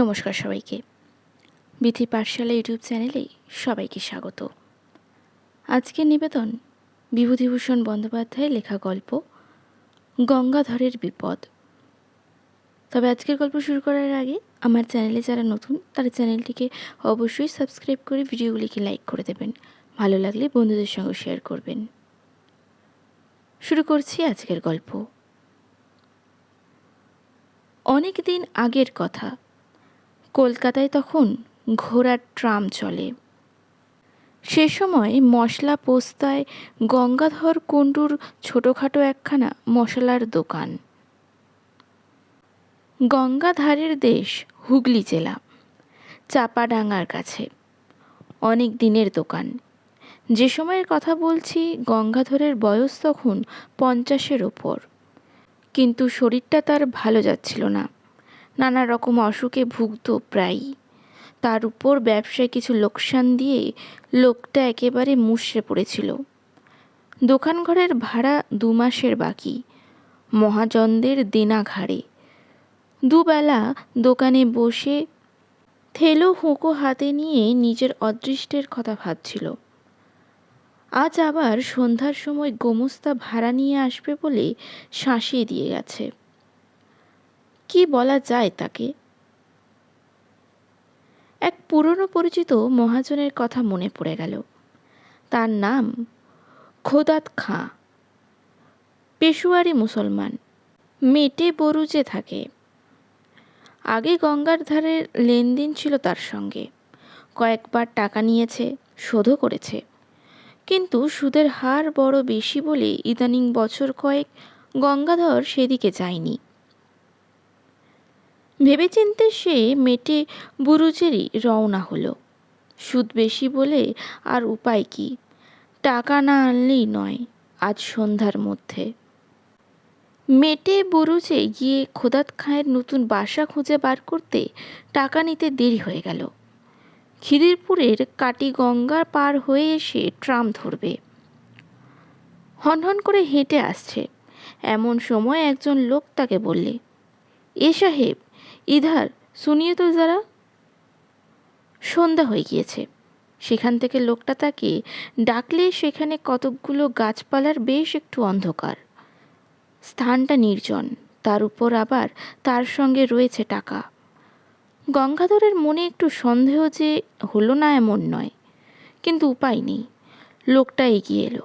নমস্কার সবাইকে। বিথি পাঠশালা ইউটিউব চ্যানেলে সবাইকে স্বাগত। আজকের নিবেদন বিভূতিভূষণ বন্দ্যোপাধ্যায়ের লেখা গল্প, গঙ্গাধরের বিপদ। তবে আজকের গল্প শুরু করার আগে আমার চ্যানেলে যারা নতুন, তারা চ্যানেলটিকে অবশ্যই সাবস্ক্রাইব করে ভিডিওগুলিকে লাইক করে দেবেন। ভালো লাগলে বন্ধুদের সঙ্গে শেয়ার করবেন। শুরু করছি আজকের গল্প। অনেক দিন আগের কথা কলকাতায় তখন ঘোড়ার ট্রাম চলে। সে সময় মশলা পোস্তায় গঙ্গাধর কুণ্ডুর ছোটোখাটো একখানা মশলার দোকান। গঙ্গাধারের দেশ হুগলি জেলা, চাপাডাঙ্গার কাছে। অনেক দিনের দোকান। যে সময়ের কথা বলছি, গঙ্গাধরের বয়স তখন পঞ্চাশের ওপর। কিন্তু শরীরটা তার ভালো যাচ্ছিল না। নানা রকম অসুখে ভুগত প্রায়ই। তার উপর ব্যবসায় কিছু লোকসান দিয়ে লোকটা একেবারে মুষড়ে পড়েছিল। দোকান ঘরের ভাড়া দু মাসের বাকি। মহাজনদের দেনা ঘাড়ে দুবেলা দোকানে বসে থেলো হুঁকো হাতে নিয়ে নিজের অদৃষ্টের কথা ভাবছিল। আজ আবার সন্ধ্যার সময় গোমস্তা ভাড়া নিয়ে আসবে বলে শাঁসিয়ে দিয়ে গেছে। কি বলা যায় তাকে? এক পুরনো পরিচিত মহাজনের কথা মনে পড়ে গেল। তার নাম খোদাত খাঁ। পেশুয়ারি মুসলমান। মেটে বরুজে থাকে। আগে গঙ্গার ধারে লেনদেন ছিল তার সঙ্গে। কয়েকবার টাকা নিয়েছে, শোধও করেছে। কিন্তু সুদের হার বড় বেশি বলে ইদানিং বছর কয়েক গঙ্গাধর সেদিকে যায়নি। ভেবেচিন্তে সে মেটে বুরুজেরই রওনা হলো। সুদ বেশি বলে আর উপায় কি? টাকা না আনলেই নয়, আজ সন্ধ্যার মধ্যে। মেটে বুরুজে গিয়ে খোদাত খাঁয়ের নতুন বাসা খুঁজে বার করতে টাকা নিতে দেরি হয়ে গেল। খিদিরপুরের কাটি গঙ্গার পার হয়ে এসে ট্রাম ধরবে। হনহন করে হেঁটে আসছে। এমন সময় একজন লোক তাকে বললে, এ সাহেব ইধার, শুনিয়ে তো যারা। সন্ধ্যা হয়ে গিয়েছে। সেখান থেকে লোকটা তাকে ডাকলে সেখানে কতকগুলো গাছপালার বেশ একটু অন্ধকার। স্থানটা নির্জন, তার উপর আবার তার সঙ্গে রয়েছে টাকা। গঙ্গাধরের মনে একটু সন্দেহ যে হলো না এমন নয়, কিন্তু উপায় নেই। লোকটা এগিয়ে এলো,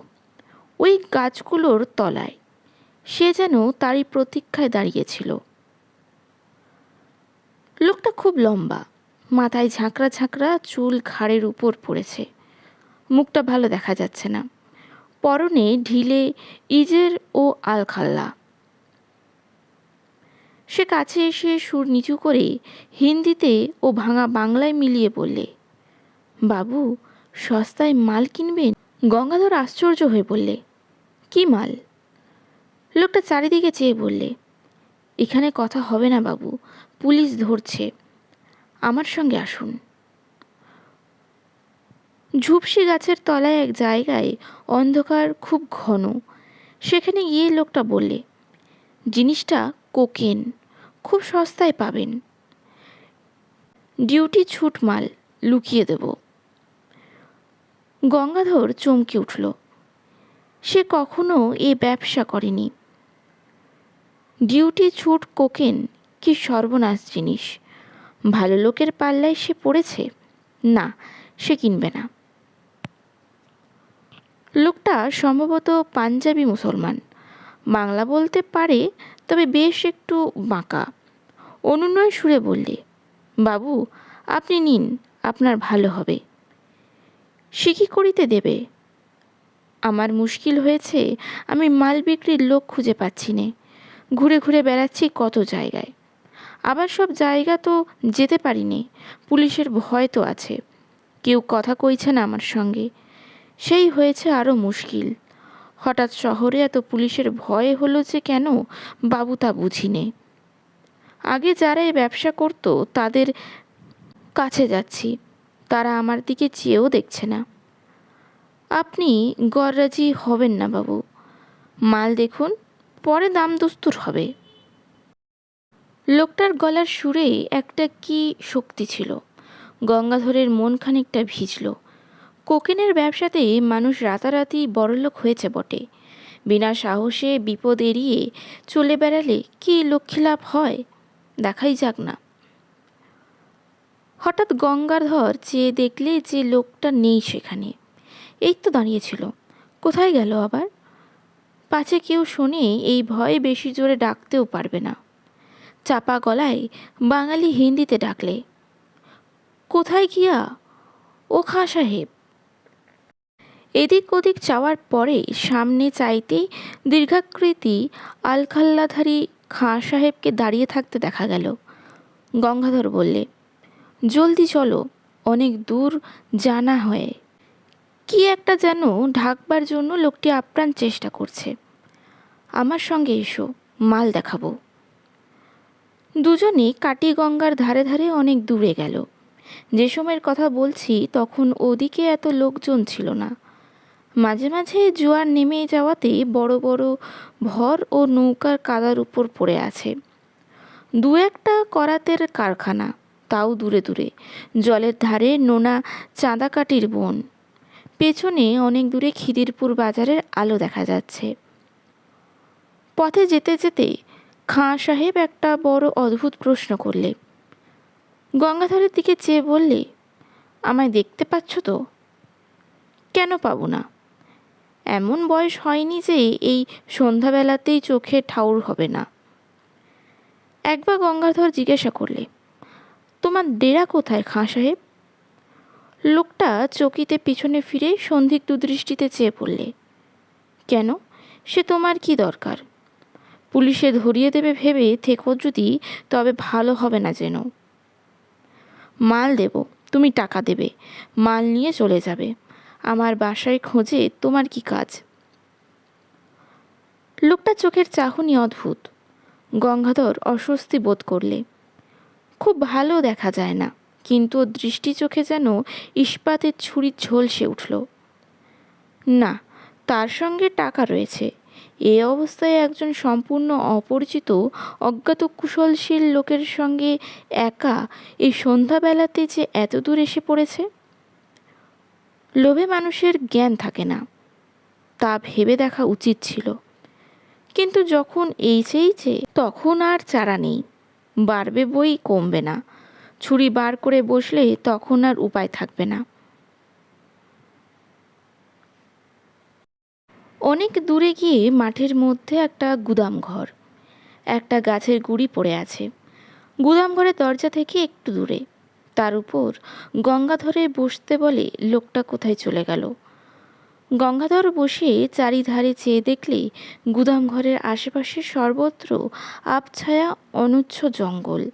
ওই গাছগুলোর তলায়। সে যেন তারই প্রতীক্ষায় দাঁড়িয়েছিল লোকটা খুব লম্বা। মাথায় ঝাঁকড়া ঝাঁকড়া চুল ঘাড়ের উপর পড়েছে। মুখটা ভালো দেখা যাচ্ছে না। পরনে ঢিলে ইজের ও আলখাল্লা। সে কাছে এসে সুর নিচু করে হিন্দিতে ও ভাঙা বাংলায় মিলিয়ে বললে, বাবু, সস্তায় মাল কিনবেন? গঙ্গাধর আশ্চর্য হয়ে বললে, কি মাল? লোকটা চারিদিকে চেয়ে বললে, এখানে কথা হবে না বাবু। পুলিশ ধরছে। আমার সঙ্গে আসুন। ঝুপসি গাছের তলায় এক জায়গায় অন্ধকার খুব ঘন। সেখানে গিয়ে লোকটা বললে, জিনিসটা কোকেন, খুব সস্তায় পাবেন। ডিউটি ছুট মাল, লুকিয়ে দেব। গঙ্গাধর চমকে উঠল। সে কখনো এ ব্যবসা করেনি। ডিউটি ছুট কোকেন কি সর্বনাশ জিনিস? ভালো লোকের পাল্লায় সে পড়েছে? না, সে কিনবে না। লোকটা সম্ভবত পাঞ্জাবি মুসলমান। বাংলা বলতে পারে, তবে বেশ একটু বাঁকা। অনুনয় সুরে বললে, বাবু, আপনি নিন, আপনার ভালো হবে। সে কী করিতে দেবে? আমার মুশকিল হয়েছে, আমি মাল বিক্রির লোক খুঁজে পাচ্ছি নে। ঘুরে ঘুরে বেড়াচ্ছি কত জায়গায়। আবার সব জায়গা তো যেতে পারিনি। পুলিশের ভয় তো আছে। কেউ কথা কইছে না আমার সঙ্গে। সেই হয়েছে আরও মুশকিল। হঠাৎ শহরে এত পুলিশের ভয় হলো যে কেন, বাবু তা বুঝিনে। আগে যারা এই ব্যবসা করতো, তাদের কাছে যাচ্ছি। তারা আমার দিকে চেয়েও দেখছে না। আপনি গররাজি হবেন না বাবু। মাল দেখুন, পরে দাম দস্তুর হবে। লোকটার গলার সুরে একটা কি শক্তি ছিল। গঙ্গাধরের মন খানিকটা ভিজল। কোকেনের ব্যবসাতে মানুষ রাতারাতি বড়লোক হয়েছে বটে। বিনা সাহসে বিপদ এড়িয়ে চলে বেড়ালে কি লক্ষ্মীলাভ হয়? দেখাই যাক না। হঠাৎ গঙ্গাধর চেয়ে দেখলে যে লোকটা নেই সেখানে। এই তো দাঁড়িয়েছিল কোথায় গেল আবার? পাছে কেউ শোনে এই ভয়ে বেশি জোরে ডাকতেও পারবে না। চাপা গলায় বাঙালি হিন্দিতে ডাকলে। কোথায় গিয়া? ও খাঁ সাহেব। এদিক ওদিক চাওয়ার পরে সামনে চাইতেই দীর্ঘাকৃতি আলখাল্লাধারী খাঁ সাহেবকে দাঁড়িয়ে থাকতে দেখা গেল। গঙ্গাধর বললে, জলদি চলো, অনেক দূর জানা হয়ে। কি একটা যেন ঢাকবার জন্য লোকটি আপ্রাণ চেষ্টা করছে। আমার সঙ্গে এসো, মাল দেখাবো। দুজনে কাটি গঙ্গার ধারে ধারে অনেক দূরে গেল। যে সময়ের কথা বলছি, তখন ওদিকে এত লোকজন ছিল না। মাঝে মাঝে জোয়ার নেমে যাওয়াতে বড় বড় ভর ও নৌকার কাদার উপর পড়ে আছে। দু একটা করাতের কারখানা, তাও দূরে দূরে। জলের ধারে নোনা চাঁদাকাটির বন। পেছনে অনেক দূরে খিদিরপুর বাজারের আলো দেখা যাচ্ছে। পথে যেতে যেতে খাঁ সাহেব একটা বড় অদ্ভুত প্রশ্ন করলে। গঙ্গাধরের দিকে চেয়ে বললে, আমায় দেখতে পাচ্ছ তো? কেন পাবো না? এমন বয়স হয়নি যে এই সন্ধ্যাবেলাতেই চোখে ঠাউর হবে না। একবার গঙ্গাধর জিজ্ঞাসা করলে, তোমার ডেরা কোথায় খাঁ সাহেব? লোকটা চকিতে পিছনে ফিরে সন্ধিগ্ধ দৃষ্টিতে চেয়ে পড়লে, কেন? সে তোমার কি দরকার? পুলিশে ধরিয়ে দেবে ভেবে থেকো যদি, তবে ভালো হবে না যেন। মাল দেব, তুমি টাকা দেবে, মাল নিয়ে চলে যাবে। আমার বাসায় খোঁজে তোমার কি কাজ? লোকটা চোখের চাহনি অদ্ভুত। গঙ্গাধর অস্বস্তি বোধ করলে। খুব ভালো দেখা যায় না, কিন্তু দৃষ্টি চোখে যেন ইস্পাতের ছুরির ঝলসে উঠল। না, তার সঙ্গে টাকা রয়েছে। এ অবস্থায় একজন সম্পূর্ণ অপরিচিত অজ্ঞাত কুশলশীল লোকের সঙ্গে একা এই সন্ধ্যাবেলাতে যে এত দূর এসে পড়েছে? লোভে মানুষের জ্ঞান থাকে না, তা ভেবে দেখা উচিত ছিল। কিন্তু যখন এই চেয়েছে তখন আর চারা নেই, বাড়বে বই কমবে না। ছুরি বার করে বসলে তখন আর উপায় থাকবে না। অনেক দূরে গিয়ে মাঠের মধ্যে একটা গুদাম ঘর। একটা গাছের গুড়ি পড়ে আছে। গুদাম ঘরের দরজা থেকে একটু দূরে। তার উপর গঙ্গাধরে বসতে বলে, লোকটা কোথায় চলে গেল? গঙ্গাধর বসে চারিধারে চেয়ে দেখলে গুদাম ঘরের আশেপাশে সর্বত্র আবছায়া, অনুচ্ছ জঙ্গল।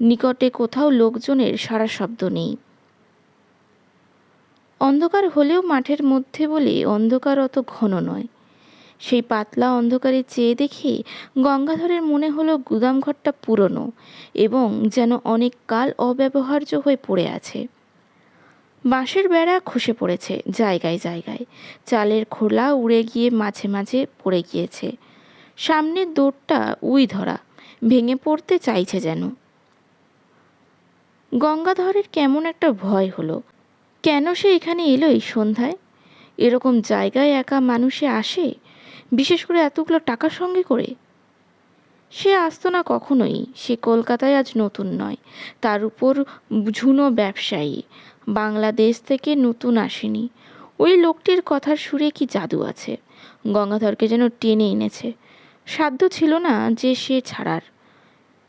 নিকটে কোথাও লোকজনের সারা শব্দ নেই। অন্ধকার হলেও মাঠের মধ্যে বলে অন্ধকার অত ঘন নয়। সেই পাতলা অন্ধকারে চেয়ে দেখে গঙ্গাধরের মনে হলো গুদামঘরটা পুরনো এবং যেন অনেক কাল অব্যবহার্য হয়ে পড়ে আছে। বাঁশের বেড়া খসে পড়েছে জায়গায় জায়গায়। চালের খোলা উড়ে গিয়ে মাঝে মাঝে পড়ে গিয়েছে। সামনের দৌড়টা উই ধরা, ভেঙে পড়তে চাইছে যেন। গঙ্গাধরের কেমন একটা ভয় হলো। কেন সে এখানে এলো এই সন্ধ্যায়? এরকম জায়গায় একা মানুষে আসে? বিশেষ করে এতগুলো টাকা সঙ্গে করে? সে আসতো না কখনোই। সে কলকাতায় আজ নতুন নয়। তার উপর ঝুনো ব্যবসায়ী। বাংলাদেশ থেকে নতুন আসেনি। ওই লোকটির কথার সুরে কি জাদু আছে? গঙ্গাধরকে যেন টেনে এনেছে। সাধ্য ছিল না যে সে ছাড়ার।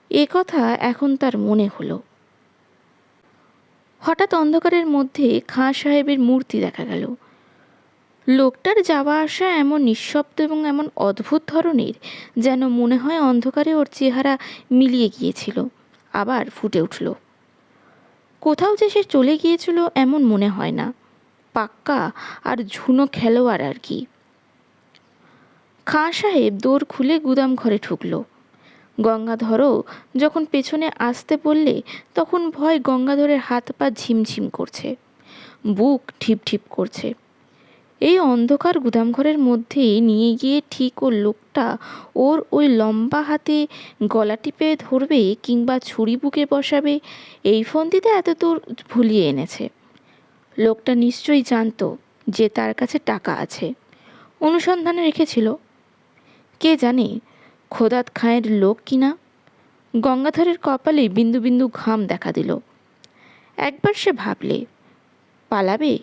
এ কথা এখন তার মনে হলো। হঠাৎ অন্ধকারের মধ্যে খাঁ সাহেবের মূর্তি দেখা গেল। লোকটার যাওয়া আসা এমন নিঃশব্দ এবং এমন অদ্ভুত ধরনের যেন মনে হয় অন্ধকারে ওর চেহারা মিলিয়ে গিয়েছিল, আবার ফুটে উঠল। কোথাও যে সে চলে গিয়েছিল এমন মনে হয় না, পাক্কা আর ঝুনো খেলোয়াড় আর কি। খাঁ সাহেব দৌড় খুলে গুদাম ঘরে ঢুকলো। গঙ্গাধরও যখন পেছনে আসতে বললে, তখন ভয় গঙ্গাধরের হাত পা ঝিমঝিম করছে। বুক ঠিপ ঠিপ করছে। এই অন্ধকার গুদামঘরের মধ্যে নিয়ে গিয়ে ঠিক ও লোকটা ওর ওই লম্বা হাতে গলা টিপে ধরবে কিংবা ছুরি বুকে বসাবে, এই ফন্দিতে এত দূর ভুলিয়ে এনেছে। লোকটা নিশ্চয়ই জানতো যে তার কাছে টাকা আছে। অনুসন্ধানে রেখেছিল। কে জানে খোদাত খাঁয়ের লোক কিনা গঙ্গাধরের কপালে বিন্দু বিন্দু ঘাম দেখা দিল। একবার সে ভাবলে, পালাবে?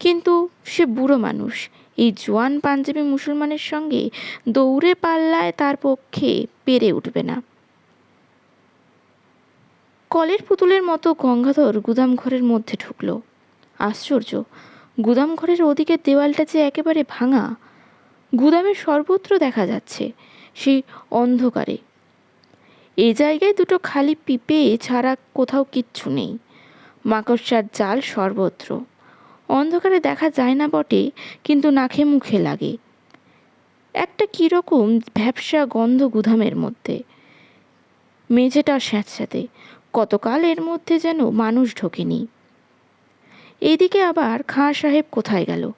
কিন্তু সে বুড়ো মানুষ, এই জোয়ান পাঞ্জাবি মুসলমানের সঙ্গে দৌড়ে পাল্লায় তার পক্ষে পেরে উঠবে না। কলের পুতুলের মতো গঙ্গাধর গুদাম ঘরের মধ্যে ঢুকল। আশ্চর্য গুদাম ঘরের ওদিকে দেওয়ালটা যে একেবারে ভাঙা গুদামের সর্বত্র দেখা যাচ্ছে, সেই অন্ধকারে। এ জায়গায় দুটো খালি পিপে ছাড়া কোথাও কিচ্ছু নেই। মাকড়সার জাল সর্বত্র। অন্ধকারে দেখা যায় না বটে, কিন্তু নাকে মুখে লাগে। একটা কীরকম ভ্যাবসা গন্ধ গুদামের মধ্যে। মেঝেটা স্যাঁতস্যাঁতে। কতকাল এর মধ্যে যেন মানুষ ঢোকেনি। এদিকে আবার খাঁ সাহেব কোথায় গেল?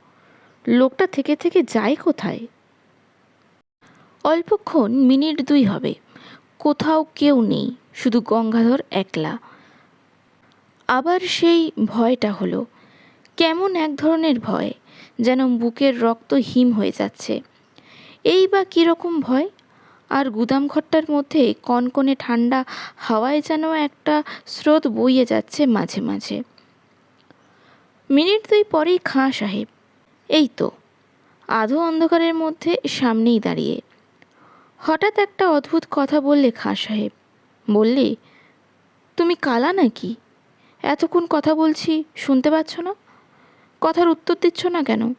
লোকটা থেকে থেকে যায় কোথায়? অল্পক্ষণ মিনিট দুই হবে। কোথাও কেউ নেই, শুধু গঙ্গাধর একলা। আবার সেই ভয়টা হলো, কেমন এক ধরনের ভয়, যেন বুকের রক্ত হিম হয়ে যাচ্ছে। এই বা কীরকম ভয়? আর গুদাম ঘরটার মধ্যে কনকনে ঠান্ডা হাওয়ায় যেন একটা স্রোত বইয়ে যাচ্ছে মাঝে মাঝে। মিনিট দুই পরেই খাঁ সাহেব এই তো, আধো অন্ধকারের মধ্যে সামনেই দাঁড়িয়ে। হঠাৎ একটা অদ্ভুত কথা বললে খাঁ সাহেব। বললে, তুমি কালা নাকি? এতক্ষণ কথা বলছি, শুনতে পাচ্ছ না? কথার উত্তর দিচ্ছ না কেন?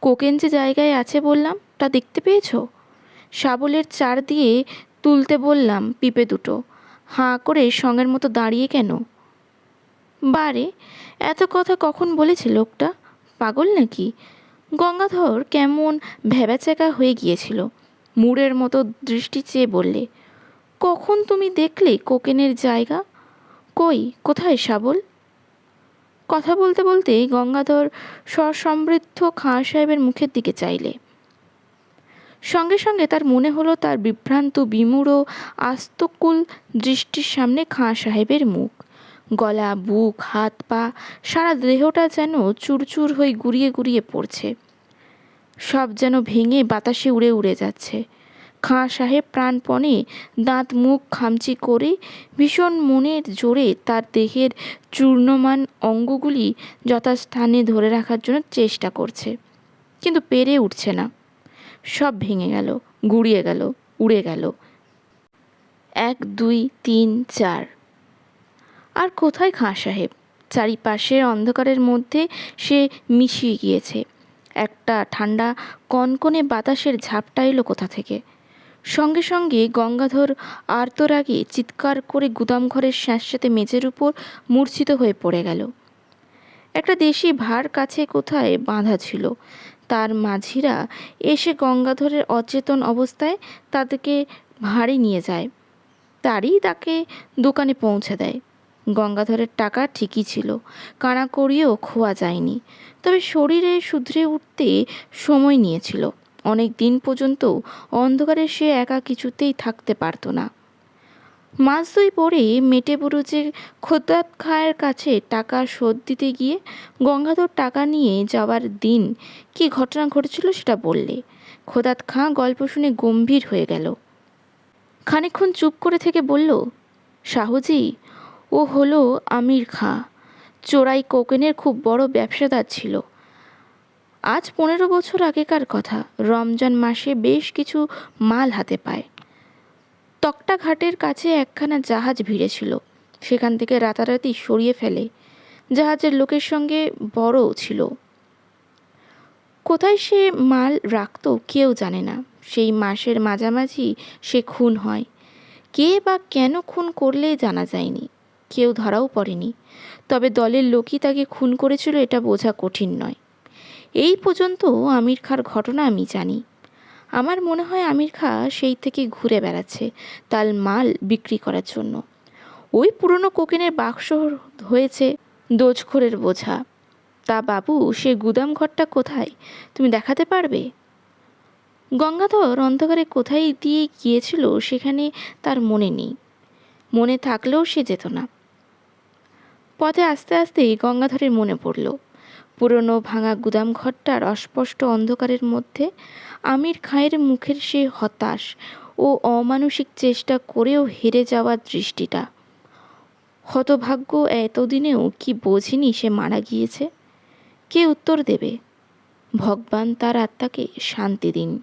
কোকেন যে জায়গায় আছে বললাম, তা দেখতে পেয়েছ? শাবলের চার দিয়ে তুলতে বললাম পিপে দুটো। হাঁ করে সঙ্গের মতো দাঁড়িয়ে কেন? বারে, এত কথা কখন বলেছে লোকটা? পাগল নাকি? গঙ্গাধর কেমন ভ্যাবাচ্যাকা হয়ে গিয়েছিল। মুড়ের মতো দৃষ্টি চেয়ে বললে, কখন তুমি দেখলে কোকেনের জায়গা? কই, কোথায় শাবল? কথা বলতে বলতে গঙ্গাধর সসমৃদ্ধ খাঁ সাহেবের মুখের দিকে চাইলে। সঙ্গে সঙ্গে তার মনে হলো তার বিভ্রান্ত, বিমূঢ়, আস্তকুল দৃষ্টির সামনে খাঁ সাহেবের মুখ। গলা, বুক, হাত, পা, সারা দেহটা যেন চুরচুর হয়ে গুড়িয়ে গুড়িয়ে পড়ছে। সব যেন ভেঙে বাতাসে উড়ে উড়ে যাচ্ছে। খাঁ সাহেব প্রাণপণে দাঁত, মুখ খামচি করে ভীষণ মনের জোরে তার দেহের চূর্ণমান অঙ্গগুলি যথাস্থানে ধরে রাখার জন্য চেষ্টা করছে, কিন্তু পেরে উঠছে না। সব ভেঙে গেল, গুড়িয়ে গেল, উড়ে গেল। এক, দুই, তিন, চার। আর কোথায় খাঁ সাহেব? চারিপাশের অন্ধকারের মধ্যে সে মিশিয়ে গিয়েছে। একটা ঠান্ডা কনকনে বাতাসের ঝাপটা এলো কোথা থেকে? সঙ্গে সঙ্গে গঙ্গাধর আর্তরাগে চিৎকার করে গুদামঘরের স্যাঁতস্যাঁতে মেঝের উপর মূর্ছিত হয়ে পড়ে গেল। একটা দেশি ভার কাছে কোথায় বাঁধা ছিল? তার মাঝিরা এসে গঙ্গাধরের অচেতন অবস্থায় তাদেরকে ভাড়ে নিয়ে যায়। তারই তাকে দোকানে পৌঁছে দেয়। গঙ্গাধরের টাকা ঠিকই ছিল। কানা করিয়েও খোয়া যায়নি। তবে শরীরে শুধরে উঠতে সময় নিয়েছিল। অনেক দিন পর্যন্ত অন্ধকারে সে একা কিছুতেই থাকতে পারতো না। মাস দুই পরে মেটে বুড়ো খোদ্দাত খায়ের কাছে টাকা শোধ দিতে গিয়ে গঙ্গাধর টাকা নিয়ে যাওয়ার দিন কি ঘটনা ঘটেছিল সেটা বললে। খোদাত খাঁ গল্প শুনে গম্ভীর হয়ে গেল। খানিক্ষণ চুপ করে থেকে বলল শাহজি ও হলো আমির খাঁ। চোরাই কোকেনের খুব বড় ব্যবসাদার ছিল। আজ পনেরো বছর আগেকার কথা। রমজান মাসে বেশ কিছু মাল হাতে পায়। তক্তা ঘাটের কাছে একখানা জাহাজ ভিড়েছিল। সেখান থেকে রাতারাতি সরিয়ে ফেলে। জাহাজের লোকের সঙ্গে বড়ও ছিল। কোথায় সে মাল রাখতো কেউ জানে না। সেই মাসের মাঝামাঝি সে খুন হয়। কে বা কেন খুন করলে জানা যায়নি। কেউ ধরাও পড়েনি, তবে দলের লোকই তাকে খুন করেছিল এটা বোঝা কঠিন নয়। এই পর্যন্ত আমির খার ঘটনা আমি জানি। আমার মনে হয় আমির খা সেই থেকে ঘুরে বেড়াচ্ছে তার মাল বিক্রি করার জন্য। ওই পুরনো কোকেনের বাক্স হয়েছে দোজখোরের বোঝা। তা বাবু, সে গুদাম ঘরটা কোথায়? তুমি দেখাতে পারবে? গঙ্গাধর অন্ধকারে কোথায় দিয়ে গিয়েছিল সেখানে তার মনে নেই। মনে থাকলেও সে যেত না। পথে আস্তে আস্তেই গঙ্গাধরের মনে পড়ল। পুরনো ভাঙা গুদাম ঘরটার অস্পষ্ট অন্ধকারের মধ্যে আমির খাঁয়ের মুখের সে হতাশ ও অমানসিক চেষ্টা করেও হেরে যাওয়ার দৃষ্টিটা। হতভাগ্য এতদিনেও কি বোঝেনি সে মারা গিয়েছে? কে উত্তর দেবে? ভগবান তার আত্মাকে শান্তি দিন।